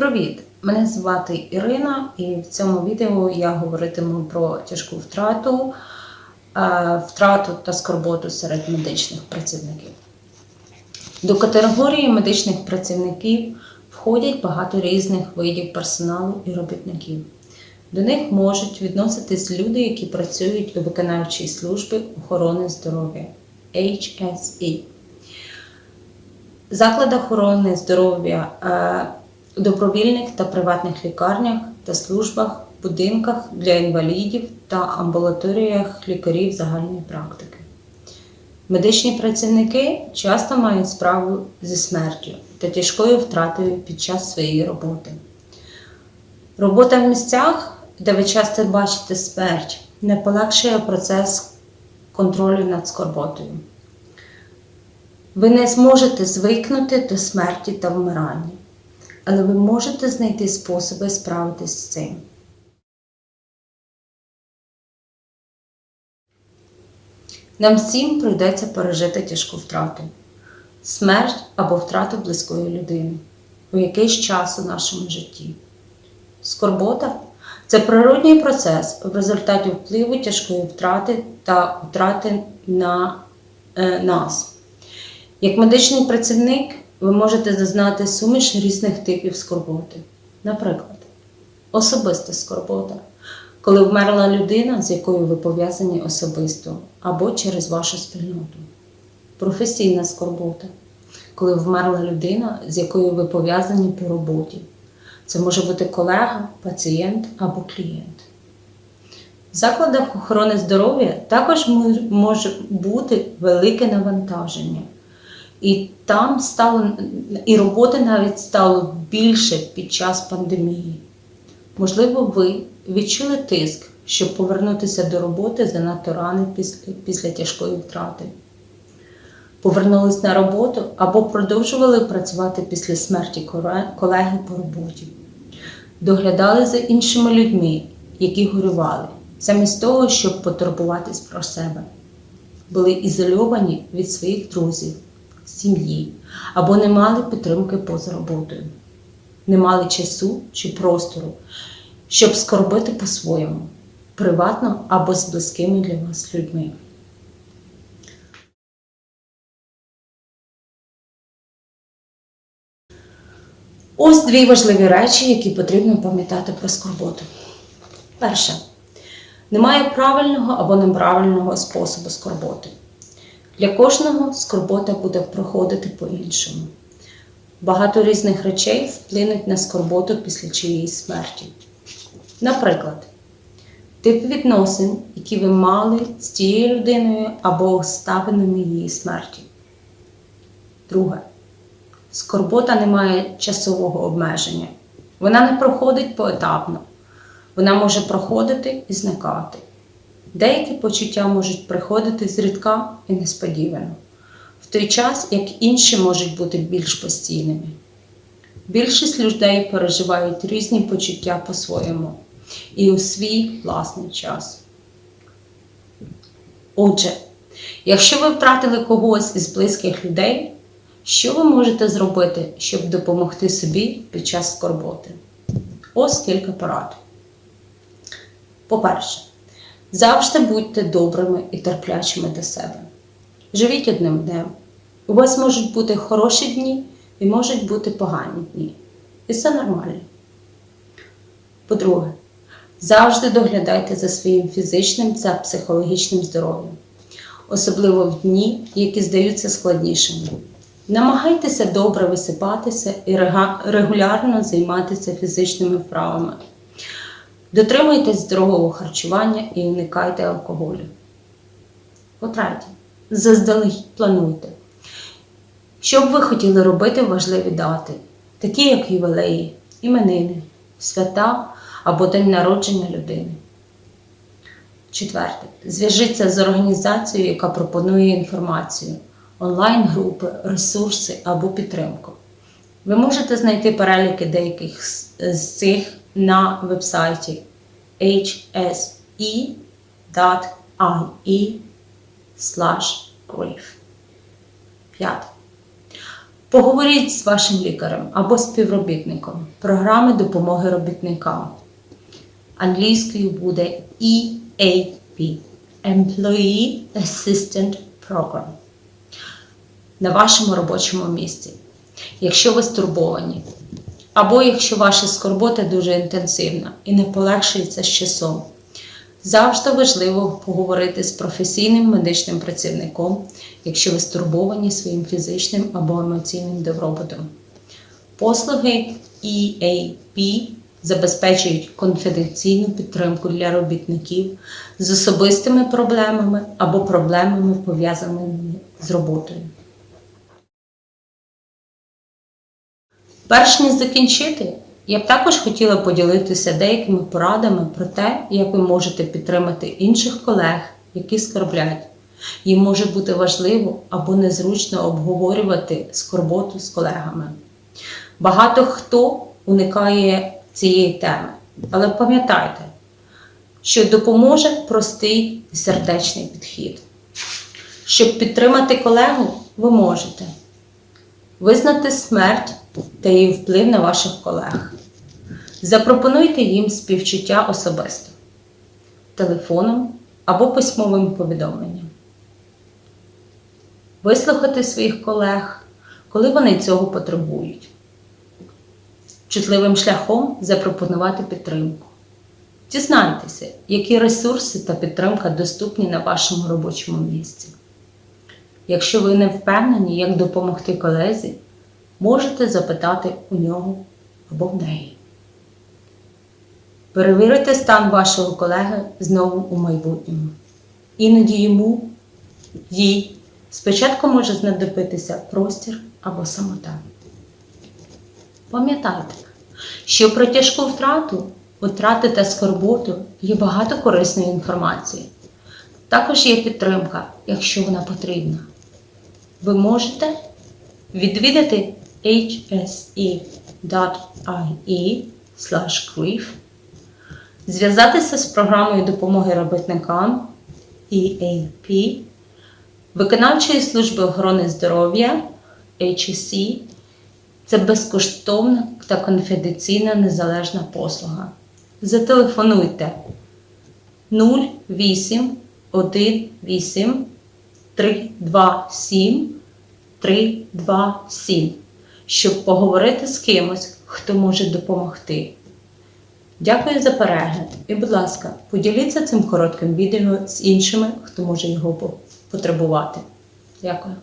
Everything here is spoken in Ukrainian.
Привіт! Мене звати Ірина, і в цьому відео я говоритиму про тяжку втрату, е, втрату та скорботу серед медичних працівників. До категорії медичних працівників входять багато різних видів персоналу і робітників. До них можуть відноситись люди, які працюють у виконавчій службі охорони здоров'я HSE. Закладах охорони здоров'я, добровільних та приватних лікарнях та службах, будинках для інвалідів та амбулаторіях лікарів загальної практики. Медичні працівники часто мають справу зі смертю та тяжкою втратою під час своєї роботи. Робота в місцях, де ви часто бачите смерть, не полегшує процес контролю над скорботою. Ви не зможете звикнути до смерті та вмирання, але ви можете знайти способи справитись з цим. Нам всім прийдеться пережити тяжку втрату, смерть або втрату близької людини у якийсь час у нашому житті. Скорбота це природній процес в результаті впливу тяжкої втрати та втрати на е, нас. Як медичний працівник, ви можете зазнати суміш різних типів скорботи. Наприклад, особиста скорбота, коли вмерла людина, з якою ви пов'язані особисто, або через вашу спільноту. Професійна скорбота, коли вмерла людина, з якою ви пов'язані по роботі. Це може бути колега, пацієнт або клієнт. В закладах охорони здоров'я також може бути велике навантаження. І там стало, і роботи навіть стало більше під час пандемії. Можливо, ви відчули тиск, щоб повернутися до роботи занадто рано після, після тяжкої втрати. Повернулись на роботу або продовжували працювати після смерті колеги по роботі. Доглядали за іншими людьми, які горювали, замість того, щоб потурбуватись про себе. Були ізольовані від своїх друзів сім'ї або не мали підтримки поза роботою, не мали часу чи простору, щоб скорбити по-своєму, приватно або з близькими для вас людьми. Ось дві важливі речі, які потрібно пам'ятати про скорботу. Перше. Немає правильного або неправильного способу скорботи. Для кожного скорбота буде проходити по-іншому. Багато різних речей вплинуть на скорботу після чиєїсь смерті. Наприклад, тип відносин, які ви мали з тією людиною або обставинами її смерті. Друге. Скорбота не має часового обмеження. Вона не проходить поетапно. Вона може проходити і зникати. Деякі почуття можуть приходити зрідка і несподівано, в той час, як інші можуть бути більш постійними. Більшість людей переживають різні почуття по-своєму і у свій власний час. Отже, якщо ви втратили когось із близьких людей, що ви можете зробити, щоб допомогти собі під час скорботи? Ось кілька порад. По-перше, Завжди будьте добрими і терплячими до себе. Живіть одним днем. У вас можуть бути хороші дні і можуть бути погані дні. І це нормально. По-друге, завжди доглядайте за своїм фізичним та психологічним здоров'ям, особливо в дні, які здаються складнішими. Намагайтеся добре висипатися і регулярно займатися фізичними вправами. Дотримуйтесь здорового харчування і уникайте алкоголю. По-третє, заздалегідь плануйте. Що б ви хотіли робити важливі дати, такі як ювілеї, іменини, свята або день народження людини. Четверте. Зв'яжіться з організацією, яка пропонує інформацію, онлайн-групи, ресурси або підтримку. Ви можете знайти переліки деяких з цих на вебсайті hse.ie grief. П'яте. Поговоріть з вашим лікарем або співробітником програми допомоги робітникам. Англійською буде EAP Employee Assistant Program на вашому робочому місці. Якщо ви стурбовані, або якщо ваша скорбота дуже інтенсивна і не полегшується з часом, завжди важливо поговорити з професійним медичним працівником, якщо ви стурбовані своїм фізичним або емоційним добробутом. Послуги EAP забезпечують конфіденційну підтримку для робітників з особистими проблемами або проблемами, пов'язаними з роботою. Перш ніж закінчити, я б також хотіла поділитися деякими порадами про те, як ви можете підтримати інших колег, які скорблять. Їм може бути важливо або незручно обговорювати скорботу з колегами. Багато хто уникає цієї теми, але пам'ятайте, що допоможе простий і сердечний підхід. Щоб підтримати колегу, ви можете визнати смерть та її вплив на ваших колег. Запропонуйте їм співчуття особисто, телефоном або письмовим повідомленням. Вислухати своїх колег, коли вони цього потребують. Чутливим шляхом запропонувати підтримку. Дізнайтеся, які ресурси та підтримка доступні на вашому робочому місці. Якщо ви не впевнені, як допомогти колезі, можете запитати у нього або в неї. Перевірити стан вашого колеги знову у майбутньому. Іноді йому, їй спочатку може знадобитися простір або самота. Пам'ятайте, що про тяжку втрату, втрати та скорботу є багато корисної інформації. Також є підтримка, якщо вона потрібна. Ви можете відвідати hse.ie grief, зв'язатися з програмою допомоги робітникам EAP, виконавчої служби охорони здоров'я HSE це безкоштовна та конфіденційна незалежна послуга. Зателефонуйте 08 18 327 327, щоб поговорити з кимось, хто може допомогти. Дякую за перегляд і, будь ласка, поділіться цим коротким відео з іншими, хто може його потребувати. Дякую.